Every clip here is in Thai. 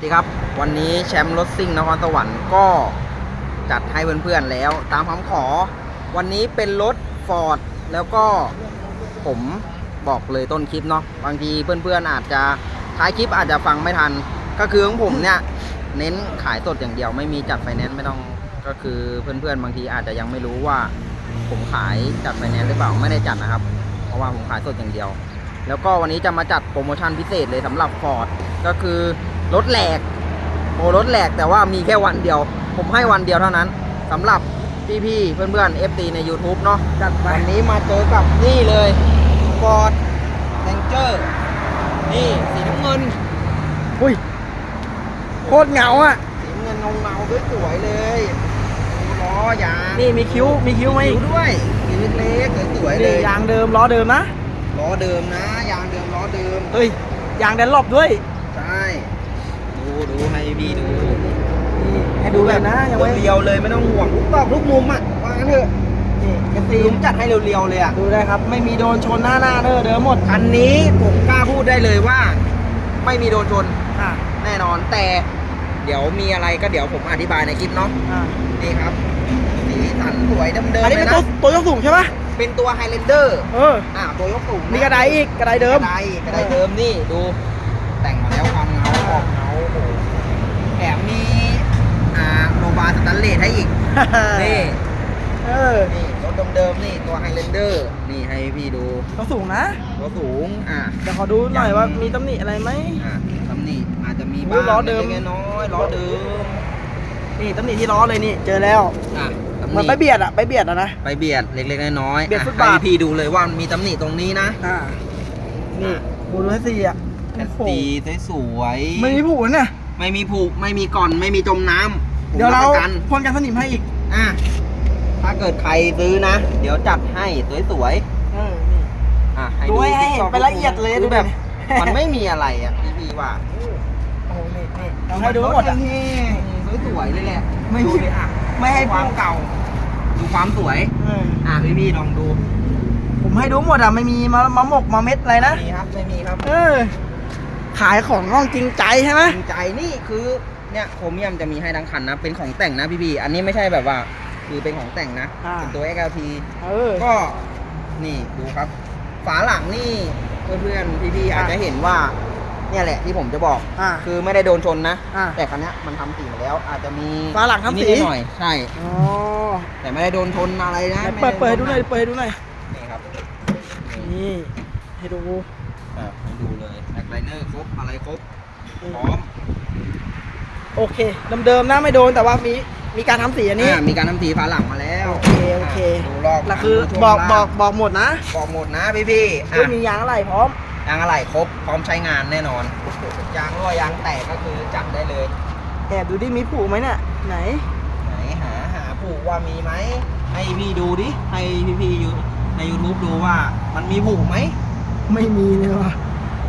สวัสดีครับ วันนี้แชมป์รถซิ่งนครสวรรค์ก็จัดให้เพื่อนๆแล้ว ตามคำขอ วันนี้เป็นรถฟอร์ดแล้วก็ผมบอกเลยต้นคลิปเนาะบางทีเพื่อนๆอาจจะท้ายคลิปอาจจะฟังไม่ทัน ก็คือของผมเนี่ย เน้นขายสดอย่างเดียวไม่มีจัดไฟแนนซ์ไม่ต้องก็คือเพื่อนๆบางทีอาจจะยังไม่รู้ว่า ผมขายจัดไฟแนนซ์หรือเปล่าไม่ได้จัดนะครับ เพราะว่าผมขายสดอย่างเดียว แล้วก็วันนี้จะมาจัดโปรโมชั่นพิเศษเลยสำหรับฟอร์ดก็คือ รถแหลกโปรรถแหลกแต่ว่ามีแค่วันเดียว ผมให้วันเดียวเท่านั้นสำหรับพี่ๆเพื่อนๆ FT ใน YouTube เนาะจัดวันนี้มาเจอกับนี่เลยฟอร์ดแ a งเจอร์นี่สีน้ำเงินอุ้ยโคตรเหงาอะสีน้ำเงินเงาเงาๆสวยๆเลยดูล้อยางนี่มีคิ้วมีคิ้วไหมคิ้วด้วยสีเล็กๆสวยๆเลนี่ยยางเดิมล้อเดิมนะล้อเดิมนะ ยางเดิมล้อเดิมเฮ้ยยางแดนหลบด้วยใช่ ดูดูให้พี่ดูนี่ให้ดูแบบนะยังไม่เรียวๆเลยไม่ต้องห่วงทุกตอกทุกมุมอะว่างั้นเถอะนี่เอฟซีซีมจัดให้เรียวๆเลยอะดูได้ครับ ไม่มีโดนชนหน้าหน้าเด้อเดิมหมดคันนี้ผมกล้าพูดได้เลยว่า ไม่มีโดนชนอ่าแน่นอนแต่ เดี๋ยวมีอะไรก็เดี๋ยวผมอธิบายในคลิปเนาะอ่านี่ครับสีสันสวยเดิมๆอันนี้เลเป็ยนตัวนะตัวยกสูงใช่ปะเป็นตัวไฮ g ลนเดอร์เอออ่าตัวยกสูงนะมีกระไดอีกกระไดเดิมกระไดกระไดเดิมนี่ดู แต่งมาแล้วความเงาออกเงาโอ้โห แถมมีอ่าโลบาร์สแตันเลสให้อีก นี่ เออนี่รถเดิมๆนี่ตัวไฮ g ลนเดอร์ นี่ให้พี่ดูตัวสูงนะตัวสูง อะ เดี๋ยวขอดูหน่อยว่ามีตำหนิอะไรไหม อะตำหนิอาจจะมีโอ้บ้างล้อเดิม ล็กๆน้อยๆล้อเดิม นี่ตำหนิที่ล้อเลยนี่ เจอแล้วอะตำหมันไปเบียดอะไปเบียดอะนะ ไปเบียดเล็กๆน้อยๆเบียดอะฟุตบาท ให้พี่ดูเลยว่ามีตำหนิตรงนี้นะอ่า นี่บูดูให้สี่อะแคสโอ้โหตีสวยๆ ไม่มีผูนเนี่ย ไม่มีผุไม่มีก่อนไม่มีจมน้ำผมเดี๋ยวเราบประกันพ่นกันสนิมให้อีกอะถ้าเกิดใครซื้อนะ เดี๋ยวจัดให้สวยเออนี่ ๆอะให้ดูให้ให้ทุกเห็นซอกเป็นละเอียดเลยคือดูแบบดิมันไม่มีอะไรอะพี่พี่ว่าโอ้โหนี่นี่เราให้ดูหมดอะแห้งๆสวยๆเลยแหละไม่ดูดิอะไม่ให้ความเก่า ดูความสวย เอออะพี่พี่ลองดูผมให้ดูหมดอะไม่มีมามาหมกมาเม็ดอะไรนะไม่มีครับไม่มีครับ เออ ขายของน้องจริงใจใช่ไหมจริงใจนี่คือเนี่ยโครเมียมจะมีให้ทั้งคันนะ เป็นของแต่งนะพี่พี่อันนี้ไม่ใช่แบบว่า คือเป็นของแต่งนะ อ่าเป็นตัว XLT เออ ก็นี่ดูครับ ฝาหลังนี่เพื่อนๆพี่ๆอาจจะเห็นว่า เนี่ยแหละที่ผมจะบอก อ่า คือไม่ได้โดนชนนะ อ่าแต่คันเนี้ยมันทำสีมาแล้ว อาจจะมีฝาหลังทำสี นิดๆหน่อยๆใช่ อ๋อแต่ไม่ได้โดนชนอะไรนะไหนไม่เปิดเปิดให้ดูหน่อยโเปิดให้ดูหน่อย นี่ครับนี่นี่ให้ดู อะให้ดูเลยแบ็ค ไลเนอร์ครบอะไรครบพร้อมโอเคเดิมๆนะไม่โดนแต่ว่ามีมีการทำสีอันนี้ อ่ามีการทำสีฝาหลังมาแล้วโอเคโอเคะดูรอบแล้วคือดูช่วงบอกล่างบอกบอกหมดนะบอกหมดนะพี่ๆคืออะมียางอะไรพร้อม ยางอะไรครบพร้อมใช้งานแน่นอนยางรั่วยางแตกก็คือจับได้เลย แอบดูดิมีผูไหมเนี่ยไหน ไหนหาหาผูกว่ามีไหมให้พี่ดูดิให้พี่พี่ๆอยู่ใน YouTube ดูว่ามันมีผูกไหมไม่มีเลยว่ะ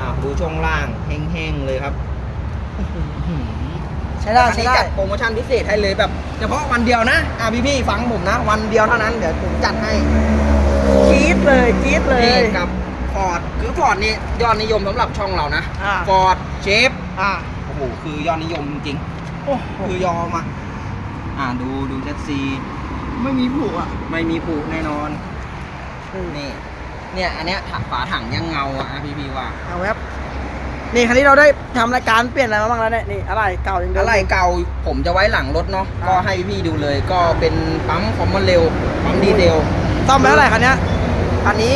อ่าวดูช่วงล่างแห้งๆเลยครับใช้ได้อันใช้นี้ได้ จัดโปรโมชั่นพิเศษให้เลยแบบเฉพาะวันเดียวนะอ่าพี่พี่ๆฟังผมนะ วันเดียวเท่านั้นเดี๋ยวผมจัดให้จี๊ดเลยจี๊ดเลยนี่กับฟอร์ดคือฟอร์ดนี่ยอดนิยมสำหรับช่องเรานะอ่า ฟอร์ดเชฟอ่าโอ้โหคือยอดนิยมจริงโอ้โหๆคือยอมอะอ่าดูดูเจ็ดซีไม่มีผูอะไม่มีผูกแน่นอน นี่นี่ เนี่ยอันเนี้ยถังฝาถังยังเงาอะพี่พี่ว่าเอาแวบนี่ครั้นี้เราได้ทำรายการเปลี่ยนอะไรมาบ้างแล้วเนี่ยนี่อะไรเก่าอย่างเดิม อะไรเก่าผมจะไว้หลังรถเนาะอ่าก็ให้พี่ดูเลยก็เป็นปั๊มคอมมอนเร็วปั๊มดีเซลซ่อมไปเท่าไหร่คันเนี้ยคันนี้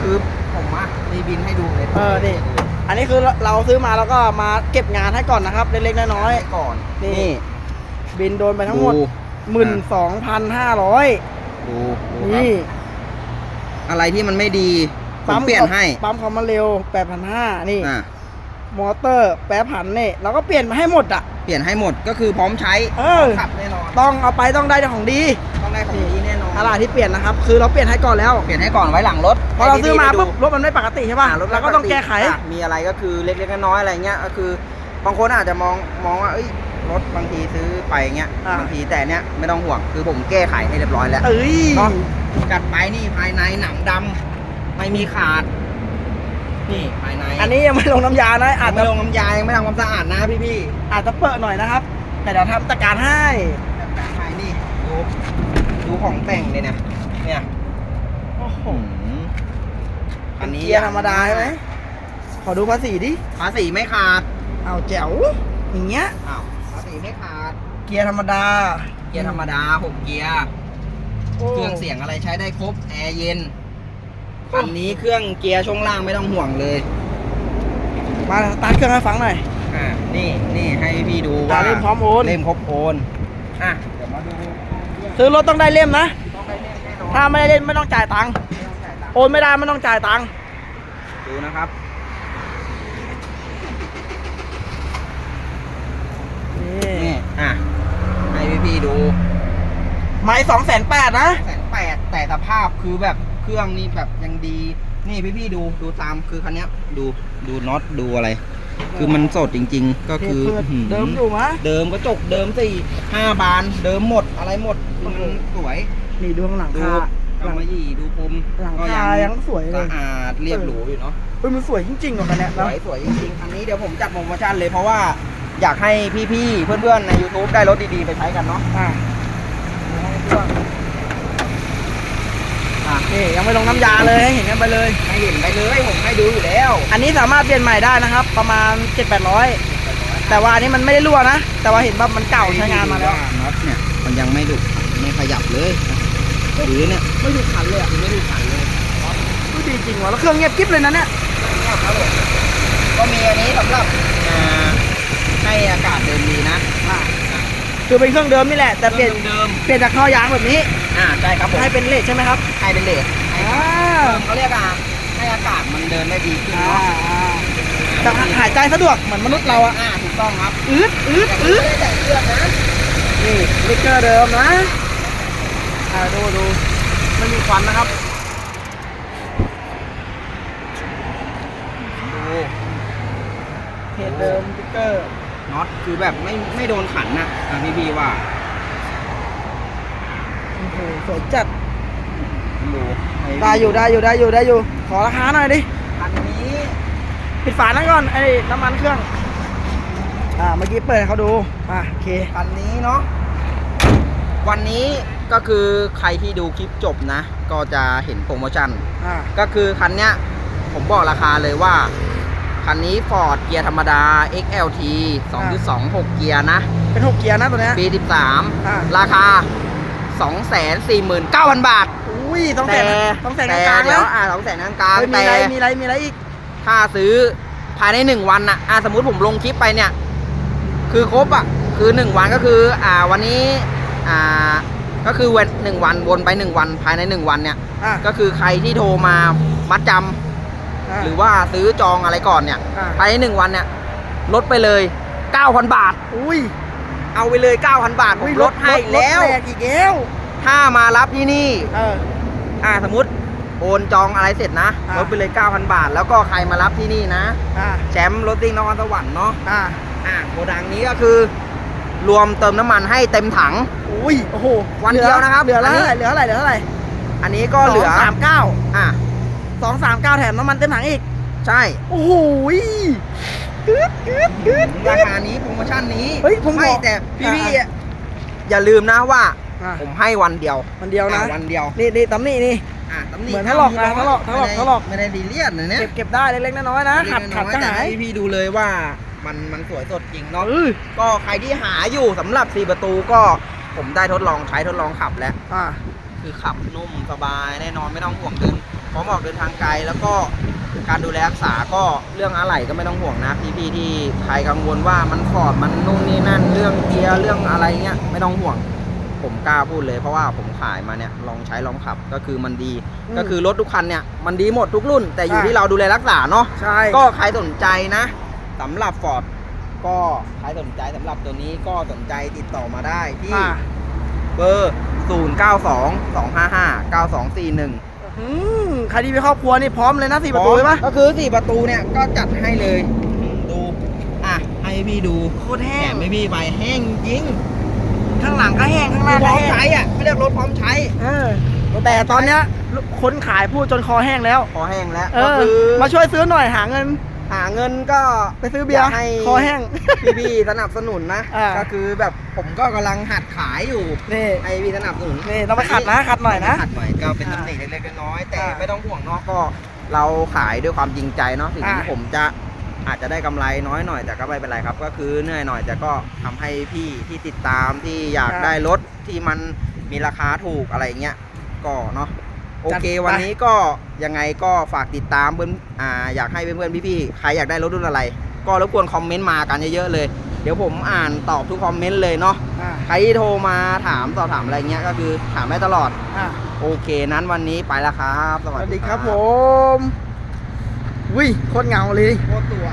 คือผมอะมีบินให้ดูเลยเออนี่ อันนี้คือเราซื้อมาแล้วก็มาเก็บงานให้ก่อนนะครับ เล็กๆน้อย ให้ก่อนนี่นี่ๆบินโดนไปทั้งหมด ดูหมื่นสองพันห้าร้อยดูดูครับนี่ อะไรที่มันไม่ดีผมเปลี่ยนให้ปั๊มคอมมาเร็วแปดพันห้านี่อะมอเตอร์แปรผันนี่เราก็เปลี่ยนมาให้หมดอะ เปลี่ยนให้หมดก็คือพร้อมใช้เออ ขับแน่นอนต้องเอาไปต้องได้ของดีต้องได้ของดีแน่นอนอะไรที่เปลี่ยนนะครับ คือเราเปลี่ยนให้ก่อนแล้ว เปลี่ยนให้ก่อนไว้หลังรถพอเราซื้อมาให้พี่ๆปุ๊บได้ดูรถมันไม่ปกติใช่ป่ะอ่ารถเราก็ต้องแก้ไขอะมีอะไรก็คือเล็กๆน้อยๆอะไรเงี้ยก็คือบางคนอาจจะมองมองว่าเอ้ย รถบางทีซื้อไปเงี้ยอ่า บางทีแต่เนี้ยไม่ต้องห่วงคือผมแก้ไขให้เรียบร้อยแล้วเอ้ยเนาะจัดไปนี่ภายในหนังดำไม่มีขาด นี่ภายในอันนี้ยังไม่ลงน้ำยานะอาอาจจไม่จะลงน้ำยายังไม่ทำความสะอาดนะพี่พี่อาจจะเปิดหน่อยนะครับ แต่เดี๋ยวทำจัดการให้แบบแบบภายนี่ดูดูของแต่งเลยนะเนี่ยโอ้โหอันนี้เกียร์ธรรมดาใช่ไหมขอดูภาษีดิภาษีไม่ขาดเอาแจ๋วอย่างเงี้ยอ้าวภาษี ไม่ขาด เกียร์ธรรมดา เกียร์ธรรมดาหกเกียร์โอ้เครื่องเสียงอะไรใช้ได้ครบ แอร์เย็น คันนี้เครื่องเกียร์ช่วงล่างไม่ต้องห่วงเลย มาสตาร์ทเครื่องให้ฟังหน่อย อ่า นี่นี่ให้พี่ดูอ่าว่าเล่มพร้อมโอน เล่มครบโอน อะ เดี๋ยวมาดู ซื้อรถต้องได้เล่มนะต้องได้เล่มแน่นอนถ้าไม่ได้เล่มไม่ต้องจ่ายตังค์ไม่ต้องจ่ายตังค์ โอนไม่ได้ไม่ต้องจ่ายตังค์ ดูนะครับ นี่นี่ อะ ให้พี่พี่ๆดู ไม้สองแสนแปดนะแสนแปดแต่สภาพคือแบบเครื่องนี้แบบยังดี นี่พี่พี่ๆดูดูตามคือคันเนี้ยดูดูน็อตดูอะไร คือมันสดจริง ๆ ก็คือเปิดหืเดิมอยู่มะเดิมกระจกเดิมสี่ห้าบาน เดิมหมดอะไรหมดคือมันสวย นี่ดูข้างหลังดูคากำมะหยี่ดูพรมหลังก็คายังสวยเลสะยอาดเรียบหรูอยู่เนาะเฮ้ยมันสวยจริงๆกว่าคันเนี้ยสนะวยสวยจริงๆอันนี้เดี๋ยวผมจัดโปรโมชั่นเลยเพราะว่า อยากให้พี่ๆ เพื่อนๆ ใน YouTube ได้รถดีๆ ไปใช้กันเนาะอ่าอะนี่ยังไม่ลงน้ำยาเลยให้เห็นกันไปเลย ให้เห็นไปเลยผมให้ดูอยู่แล้วอันนี้สามารถเปลี่ยนใหม่ได้นะครับ ประมาณ 7 8 0 0 แต่ว่าอันนี้มันไม่ได้รั่วนะ แต่ว่าเห็นว่ามันเก่าใช้งานมาแล้ว น็อตเนี่ยมันยังไม่หลุดไม่ขยับเลยหรือเนี่ยไม่ดูขันเลยอะไม่ดูขันเลยไม่ดีจริงว่ะแล้วเครื่องเงียบกิ๊บเลยนะเนี่ยครับผมก็มีอันนี้สำหรับอ่าให้ อากาศเดินดีนะอ่าคือเป็นเครื่องเดิมนี่แหละ แต่เปลี่ยนเดิมเปลี่ยนจากท่อยางแบบนี้ๆอ่าใช่ครับผมให้เป็นเลทใช่ไหมครับให้เป็นเลสให้อ่าเขาเรียกอะให้อากาศมันเดินได้ดีขึ้นอ่าเนาะอ่าแต่หายใจสะดวกเหมือนมนุษย์เราอะอ่าถูกต้องครับอืดอืดแต่อืดไม่ได้แต่งเครื่องนะนี่ลิกเกอร์เดิมนะอ่าดูดูไม่มีควันนะครับดูเพจเดิมลิกเกอร์ น็อตคือแบบไม่ไม่โดนขันนะอะพี่บีว่าโอ้โหสวยจัดดูให้ได้อยู่ได้อยู่ได้อยู่ได้อยู่ ขอราคาหน่อยดิคันนี้ปิดฝานั่นก่อนไอ้น้ำมันเครื่อง อ่าเมื่อกี้เปิดให้เขาดูอ่าโอเคคันนี้เนาะวันนี้ก็คือใครที่ดูคลิปจบนะ ก็จะเห็นโปรโมชั่นอ่าก็คือคันเนี้ยผมบอกราคาเลยว่า คันนี้ Ford เกียร์ธรรมดา XLT 2.26 เกียร์นะ เป็นหกเกียร์นะตัวเนี้ย ปี อ่า 13 ราคา 249,000 บาท อุ้ยต้องแสแต่นต้องแสนกแต่ลางๆเดี๋แล้ยววอ่าสองแสนกลางเฮ้ยๆมีแต่อะไรมีอะไรมีอะไรอีก ถ้าซื้อภายในหนึ่งวันน่ะอ่าสมมุติผมลงคลิปไปเนี่ย คือครบอะ คือหนึ่งวันก็คือ อ่าวันนี้ อ่า ก็คือวันหนึ่งวันวนไปหนึ่งวันภายในหนึ่งวันเนี่ย อ่าก็คือใครที่โทรมามัดจำาหรือว่าซื้อจองอะไรก่อนเนี่ยอ่า ภายในหนึ่งวันเนี่ยลดไปเลย 9,000 บาท อุ้ยเอาไปเลย 9,000 บาท ผมลดให้แล้ว รถแรงอีกแล้วถ้ามารับที่นี่ เออ อ่าสมมติโอนจองอะไรเสร็จนะอ่า ลดไปเลย 9,000 บาท แล้วก็ใครมารับที่นี่นะ อ่าแชมป์รถซิ่งนครสวรรค์เนาะอ่าอ่าโกดังนี้ก็คือ รวมเติมน้ำมันให้เต็มถัง อุ้ยโอ้โหวันเดียวนะครับเหลืออันนี้ เท่าไหร่เหลือเท่าไหร่เหลือเท่าไหร่อันนี้ก็เหลือสามเก้าอ่า สองสามเก้าแถมน้ำมันเต็มถังอีก ใช่ โอ้โหยกึดกึดกึดกึราด คานี้โปรโมชั่นนี้เฮ้ยผมไม่บอกแต่พี่พี่อ่าอย่าลืมนะว่า อะผมให้วันเดียวมันเดียวนะ อ่าวันเดียวนี่นี่ตำนี่นี่ อ่าตำหนิเหมือนถลอกนะถลอกถลอกถลอกไม่ได้ดีเลียนนะเนี่ยเก็บเก็บได้เล็กๆน้อยๆนะ ขัดขัดก็แต่หายให้พี่ดูเลยว่ามันมันสวยสดจริงเนาะ เออก็ใครที่หาอยู่สำหรับ 4 ประตูก็ผมได้ทดลองใช้ทดลองขับแล้ว อ่าคือขับนุ่มสบายแน่นอนไม่ต้องห่วงเดินพ ร้อมออกเดินทางไกล แล้วก็การดูแลรักษาก็เรื่องอะไหล่ก็ไม่ต้องห่วงนะพี่ๆที่ใครกังวลว่ามันฟอร์ดมันนู่นนี่นั่นเรื่องเกียร์เรื่องอะไรเงี้ยไม่ต้องห่วง ผมกล้าพูดเลยเพราะว่าผมขายมาเนี่ยลองใช้ลองขับก็คือมันดี อืมก็คือรถทุกคันเนี่ยมันดีหมดทุกรุ่น แต่อยู่ใช่ ที่เราดูแลรักษาเนาะ ใช่ ก็ใครสนใจนะสำหรับฟอร์ดก็ใครสนใจสำหรับตัวนี้ก็สนใจติดต่อมาได้ที่อ่าเบอร์ 0 9 2 2 5 5 9 2 4 1 อืม ใครที่มีครอบครัวนี่พร้อมเลยนะสี่ประตูใช่ปะก็คือ4ประตูเนี่ยก็จัดให้เลยดู อะให้พี่ดูโคตรแห้แถงมให้พี่ไปแห้งยิงข้างหลังก็แห้งข้างหรน้าถพก็ร้อมแห้งใช้อะไม่เรียกรถพร้อมใช้เออรแต่ตอนเนี้ยคนขายพูดจนคอแห้งแล้วคอแห้งแล้วเอก็อ คือมาช่วยซื้อหน่อยหาเงิน หาเงินก็ไปซื้อเบียร์ากให้คอแห้งพี่ๆสนับสนุนนะอ่าก็คือแบบผมก็กำลังหัดขายอยู่นี่ให้พี่สนับสนุนนี่ต้องไปขัดนะขัดหน่อยนะขัดหน่อยก็เป็นอ่าตำหนิเล็กๆน้อยๆแต่อ่าไม่ต้องห่วงเนาะก็เราขายด้วยความจริงใจเนาะถึงอ่าผมจะอาจจะได้กำไรน้อยหน่อยแต่ก็ไม่เป็นไรครับ ก็คือเหนื่อยหน่อยแต่ก็ทำให้พี่ที่ติดตามที่อยากได้รถที่มันมีราคาถูกอะไรเงี้ยก็เนาะ โอเค วันนี้ก็ยังไงก็ฝากติดตามเพื่อนอ่าอยากให้เพื่อนๆพี่ๆใครอยากได้รถรุ่นอะไร ก็รบกวนคอมเมนต์มากันเยอะๆเลย เดี๋ยวผมอ่านตอบทุกคอมเมนต์เลยเนาะอ่าใครที่โทรมาถามสอบถามอะไรเงี้ยก็คือถามได้ตลอดอ่าโอเค นั้นวันนี้ไปแล้วครับสสวัสวัสดีดีคครัรับบผมวิโคตรเหงาเลยโคตรตัว